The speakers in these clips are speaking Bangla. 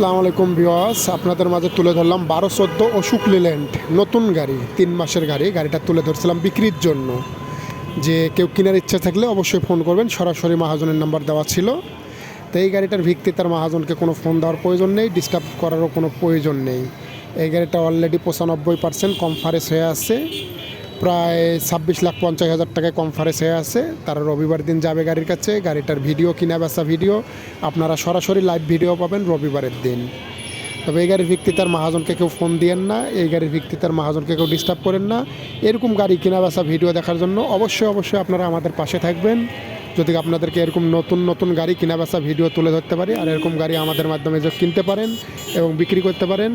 আসসালামু আলাইকুম বিওয়াস আপনাদের মাঝে তুলে ধরলাম বারো চোদ্দ অশোক লিল্যান্ড নতুন গাড়ি, তিন মাসের গাড়ি, গাড়িটা তুলে ধরছিলাম বিক্রির জন্য। যে কেউ কেনার ইচ্ছা থাকলে অবশ্যই ফোন করবেন, সরাসরি মাহাজনের নাম্বার দেওয়া ছিল। তো এই গাড়িটার ভিত্তি তার মাহাজনকে কোনো ফোন দেওয়ার প্রয়োজন নেই ডিস্টার্ব করারও কোনো প্রয়োজন নেই। এই গাড়িটা অলরেডি পঁচানব্বই পার্সেন্ট কনফারেন্স হয়ে আছে। প্রায় ছাব্বিশ লাখ পঞ্চাশ হাজার টাকায় কনফারেন্স হয়ে আছে। তারা রবিবার দিন যাবে গাড়ির কাছে। গাড়িটার ভিডিও কিনা বেচা ভিডিও আপনারা সরাসরি লাইভ ভিডিও পাবেন রবিবারের দিন। তবে এই গাড়ির ভিত্তি তার মহাজনকে কেউ ফোন দিয়েন না। এই গাড়ির ভিত্তি তার মহাজনকে কেউ ডিস্টার্ব করেন না। এরকম গাড়ি কিনা বেচা ভিডিও দেখার জন্য অবশ্যই অবশ্যই আপনারা আমাদের পাশে থাকবেন। যদি আপনাদেরকে এরকম নতুন নতুন গাড়ি কিনা বেচা ভিডিও তুলে ধরতে পারি, আর এরকম গাড়ি আমাদের মাধ্যমে যে কিনতে পারেন এবং বিক্রি করতে পারেন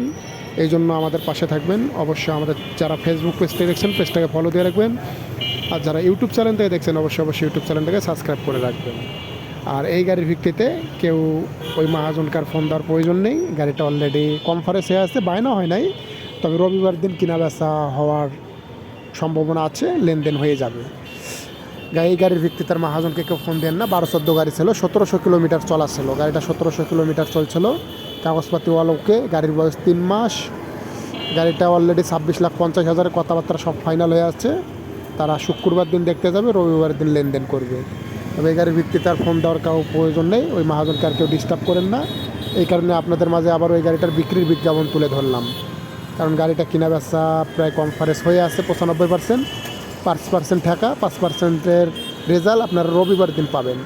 এই জন্য আমাদের পাশে থাকবেন। অবশ্যই আমাদের যারা ফেসবুক পেজটা দেখছেন পেজটাকে ফলো দিয়ে রাখবেন। আর যারা ইউটিউব চ্যানেল থেকে দেখছেন, অবশ্যই অবশ্যই ইউটিউব চ্যানেলটাকে সাবস্ক্রাইব করে রাখবেন। আর এই গাড়ির ভিত্তিতে কেউ ওই মহাজনকার ফোন দেওয়ার প্রয়োজন নেই। গাড়িটা অলরেডি কনফারেন্স হয়ে আছে, বায়না হয় নাই। তবে রবিবার দিন কিনা বেচা হওয়ার সম্ভাবনা আছে, লেনদেন হয়ে যাবে। এই গাড়ির ভিত্তিতে তার মহাজনকে কেউ ফোন দেন না। বারো চোদ্দ গাড়ি ছিল, সতেরোশো কিলোমিটার চলা ছিল। গাড়িটা সতেরোশো কিলোমিটার চলছিল। কাগজপাতি ওয়াল ওকে, গাড়ির বয়স তিন মাস। গাড়িটা অলরেডি ছাব্বিশ লাখ পঞ্চাশ হাজারের কথাবার্তা সব ফাইনাল হয়ে আছে। তারা শুক্রবার দিন দেখতে যাবে, রবিবার দিন লেনদেন করবে। তবে এই গাড়ির ভিত্তিতে আর ফোন দেওয়ার কাউ প্রয়োজন নেই, ওই মহাজনকে আর কেউ ডিস্টার্ব করেন না। এই কারণে আপনাদের মাঝে আবার ওই গাড়িটার বিক্রির বিজ্ঞাপন তুলে ধরলাম। কারণ গাড়িটা কিনা বেচা প্রায় কনফারেন্স হয়ে আছে, পঁচানব্বই পার্সেন্ট পাঁচ পার্সেন্ট টাকা পাঁচ পার্সেন্টের রেজাল্ট আপনারা রবিবার দিন পাবেন।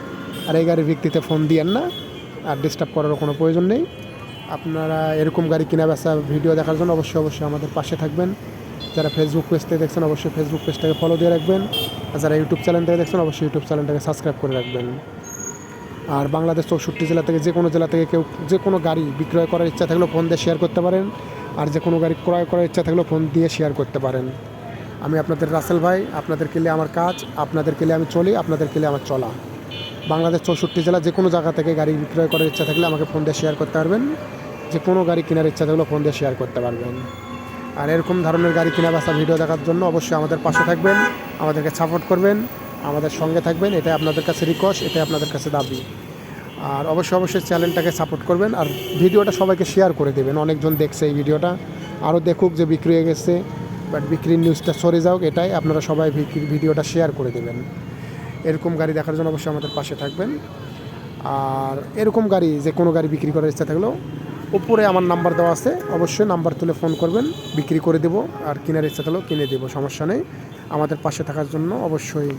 আর এই গাড়ির ভিত্তিতে ফোন দিয়েন না, আর ডিস্টার্ব করারও কোনো প্রয়োজন নেই। আপনারা এরকম গাড়ি কিনা বেচা ভিডিও দেখার জন্য অবশ্যই অবশ্যই আমাদের পাশে থাকবেন। যারা ফেসবুক পেজ থেকে দেখছেন, অবশ্যই ফেসবুক পেজটাকে ফলো দিয়ে রাখবেন। আর যারা ইউটিউব চ্যানেল থেকে দেখছেন, অবশ্যই ইউটিউব চ্যানেলটাকে সাবস্ক্রাইব করে রাখবেন। আর বাংলাদেশ চৌষট্টি জেলা থেকে যে কোনো জেলা থেকে কেউ যে কোনো গাড়ি বিক্রয় করার ইচ্ছা থাকলেও ফোন দিয়ে শেয়ার করতে পারেন। আর যে কোনো গাড়ি ক্রয় করার ইচ্ছা থাকলেও ফোন দিয়ে শেয়ার করতে পারেন। আমি আপনাদের রাসেল ভাই, আপনাদের কেলে আমার কাজ, আপনাদের কেলে আমি চলি, আপনাদের কেলে আমার চলা। বাংলাদেশ চৌষট্টি জেলা যে কোনো জায়গা থেকে গাড়ি বিক্রয় করার ইচ্ছা থাকলে আমাকে ফোন দিয়ে শেয়ার করতে পারবেন। যে কোনো গাড়ি কেনার ইচ্ছা থাকলে ফোন দিয়ে শেয়ার করতে পারবেন। আর এরকম ধরনের গাড়ি কেনা বেচা ভিডিও দেখার জন্য অবশ্যই আমাদের পাশে থাকবেন, আমাদেরকে সাপোর্ট করবেন, আমাদের সঙ্গে থাকবেন, এটাই আপনাদের কাছে রিকোয়েস্ট এটাই আপনাদের কাছে দাবি। আর অবশ্যই অবশ্যই চ্যানেলটাকে সাপোর্ট করবেন আর ভিডিওটা সবাইকে শেয়ার করে দেবেন। অনেকজন দেখছে এই ভিডিওটা আরও দেখুক যে বিক্রি হয়ে গেছে বাট বিক্রির নিউজটা সরে যাওক এটাই আপনারা সবাই ভিডিওটা শেয়ার করে দেবেন। এরকম গাড়ি দেখার জন্য অবশ্যই আমাদের পাশে থাকবেন। আর এরকম গাড়ি, যে কোনো গাড়ি বিক্রি করার ইচ্ছা থাকলেও উপরে আমার নাম্বার দেওয়া আছে। অবশ্যই নাম্বার তুলে ফোন করবেন, বিক্রি করে দেবো। আর কেনার ইচ্ছা থাকলেও কিনে দেবো, সমস্যা নেই। আমাদের পাশে থাকার জন্য অবশ্যই